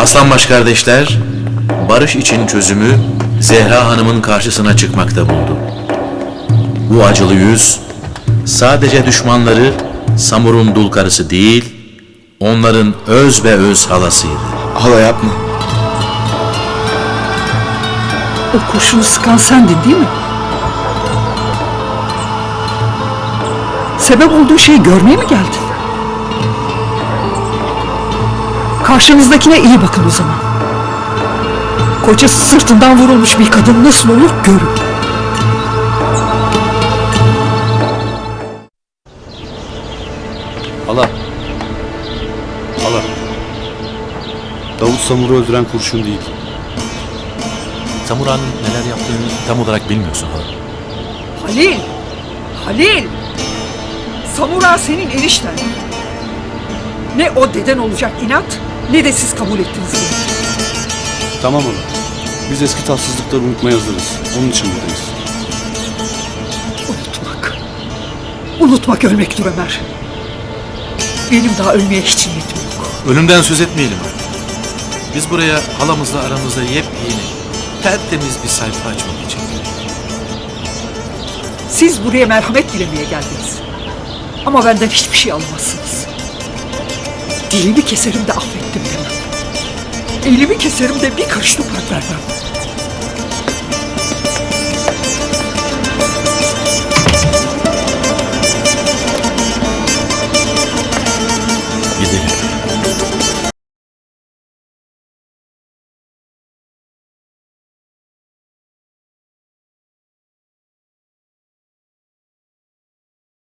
Aslanbaş kardeşler, barış için çözümü Zehra Hanım'ın karşısına çıkmakta buldu. Bu acılı yüz, sadece düşmanları Samur'un dul karısı değil, onların öz ve öz halasıydı. Hala yapma. O kurşunu sıkan sendin değil mi? Sebep olduğu şeyi görmeye mi geldin? Karşınızdakine iyi bakın o zaman. Kocası sırtından vurulmuş bir kadın nasıl olur görün. Hala. Hala. Davut Samur'u öldüren kurşun değil. Samur Hanım neler yaptığını tam olarak bilmiyorsun hala. Halil! Halil! Samura senin enişten. Ne o deden olacak inat ne de siz kabul ettiniz bunu. Tamam hala. Biz eski tatsızlıkları unutmaya hazırız. Onun için buradayız. Unutmak. Unutmak ölmektir Ömer. Benim daha ölmeye hiç niyetim yok. Ölümden söz etmeyelim. Biz buraya halamızla aramızda yepyeni, tertemiz bir sayfa açmak için geldik. Siz buraya merhamet dilemeye geldiniz. Ama benden hiçbir şey alamazsınız. Dilimi keserim de affettim demem. Elimi keserim de bir karış toprak vermem.